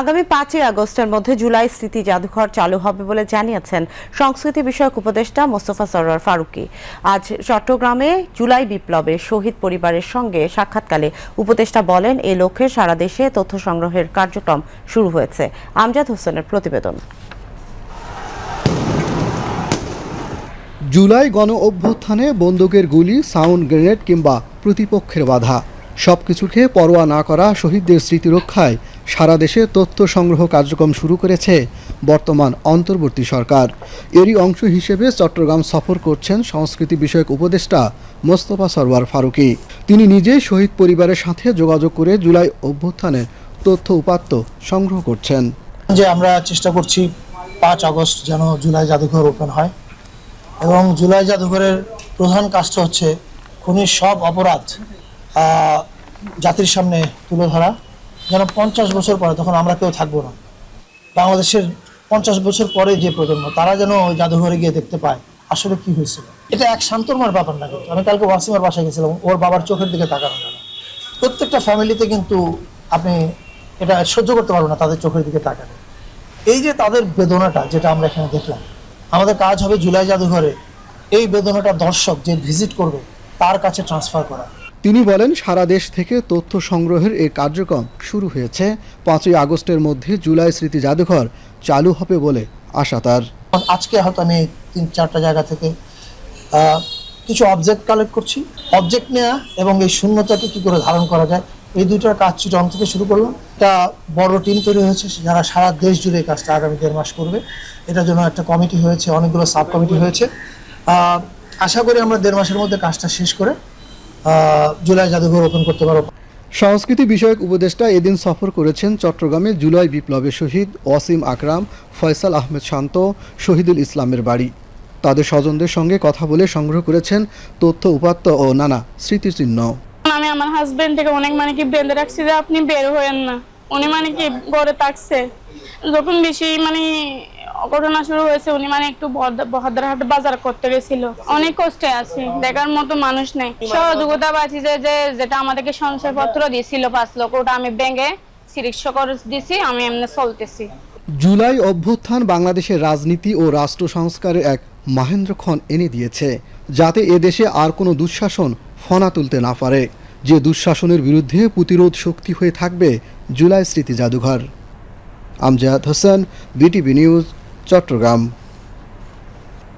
আগামী পাঁচই আগস্টের মধ্যে জুলাই স্মৃতি জাদুঘর চালু হবে বলে জানিয়েছেন সংস্কৃতি বিষয়ক উপদেষ্টা মোস্তফা সরোয়ার ফারুকী। আজ চট্টগ্রামে জুলাই বিপ্লবে শহীদ পরিবারের সঙ্গে সাক্ষাৎকালে উপদেষ্টা বলেন, এ লক্ষ্যে সারা দেশে তথ্য সংগ্রহের কার্যক্রম শুরু হয়েছে। আমজাদ হোসেনের প্রতিবেদন। জুলাই গণ অভ্যুত্থানে বন্দুকের গুলি, সাউন্ড গ্রেনেড কিংবা প্রতিপক্ষের বাধা। সবকিছুকে পরোয়া না করা শহীদদের স্মৃতি রক্ষায় সারা দেশে তথ্য সংগ্রহ কার্যক্রম শুরু করেছে বর্তমান অন্তর্বর্তী সরকার। এরই অংশ হিসেবে চট্টগ্রাম সফর করছেন সংস্কৃতি বিষয়ক উপদেষ্টা মোস্তফা সরওয়ার ফারুকী। তিনি নিজে শহীদ পরিবারের সাথে যোগাযোগ করে জুলাই অভ্যুত্থানের তথ্য উপাত্ত সংগ্রহ করছেন। যে আমরা চেষ্টা করছি পাঁচ আগস্ট যেন জুলাই জাদুঘর ওপেন হয় এবং জুলাই জাদুঘরের প্রধান কাজটা হচ্ছে খুনির সব অপরাধ জাতির সামনে তুলে ধরা যেন পঞ্চাশ বছর পরে, তখন আমরা কেউ থাকব না। বাংলাদেশের পঞ্চাশ বছর পরে যে প্রজন্ম, তারা যেন ওই জাদুঘরে গিয়ে দেখতে পায় আসলে কি হয়েছিল। এটা এক শান্তমার ব্যাপার না কিন্তু। আমি কালকে ওয়াসিমার বাসায় গেছিলাম, ওর বাবার চোখের দিকে তাকানো না। প্রত্যেকটা ফ্যামিলিতে কিন্তু আপনি এটা সহ্য করতে পারবেন না তাদের চোখের দিকে তাকানো এই যে তাদের বেদনাটা যেটা আমরা এখানে দেখলাম, আমাদের কাজ হবে জুলাই জাদুঘরে। এই বেদনাটা দর্শক যে ভিজিট করবে, তার কাছে ট্রান্সফার করা। তিনি বলেন, সারা দেশ থেকে তথ্য সংগ্রহের এই কার্যক্রম শুরু হয়েছে। পাঁচই আগস্টের মধ্যে জুলাই স্মৃতি জাদুঘর চালু হবে বলে আশা তার। আজকে হয়তো আমি তিন চারটা জায়গা থেকে কিছু অবজেক্ট কালেক্ট করছি। অবজেক্ট নেওয়া এবং এই শূন্যতাকে কি করে ধারণ করা যায়, এই দুইটার কাজ চিটং থেকে শুরু করলাম। একটা বড় টিম তৈরি হয়েছে, যারা সারা দেশ জুড়ে এই কাজটা আগামী দেড় মাস করবে। এটার জন্য একটা কমিটি হয়েছে, অনেকগুলো সাব কমিটি হয়েছে আশা করি আমরা দেড় মাসের মধ্যে কাজটা শেষ করে জুলাই জাদুঘর ওপেন করতে পারব সংস্কৃতি বিষয়ক উপদেষ্টা এদিন সফর করেছেন চট্টগ্রামে জুলাই বিপ্লবের শহীদ ওয়াসিম আকরাম ফয়সাল আহমেদ শান্ত শহীদুল ইসলামের বাড়ি। তাদের স্বজনদের সঙ্গে কথা বলে সংগ্রহ করেছেন তথ্য উপাত্ত ও নানা স্মৃতিচিহ্ন। আমি আমার হাজবেন্ড থেকে অনেক মানে কি বেঁধে রাখছি যে আপনি বের হয়েন না। উনি মানে কি ঘরে থাকছে। যখন বেশি মানে ঘটনা শুরু হয়েছে উনি মানে একটু বহাদ্রাহাট বাজার করতে গেছিল। অনেক কষ্টে আছি দেখার মতো মানুষ নেই। সহযোগিতা পাচ্ছি যে যে যেটা আমাদেরকে সংশয়পত্র দিয়েছিল পাঁচ লক্ষ ওটা আমি ব্যাংকে চিকিৎসা করে দিছি আমি এমনি চলতেছি। জুলাই অভ্যুত্থান বাংলাদেশের রাজনীতি ও রাষ্ট্র সংস্কারের এক মাহেন্দ্রক্ষণ এনে দিয়েছে যাতে এদেশে আর কোনো দুঃশাসন ফনা তুলতে না পারে। যে দুঃশাসনের বিরুদ্ধে প্রতিরোধ শক্তি হয়ে থাকবে জুলাই স্মৃতি জাদুঘর। Amjad Hossain BTV news Chattogram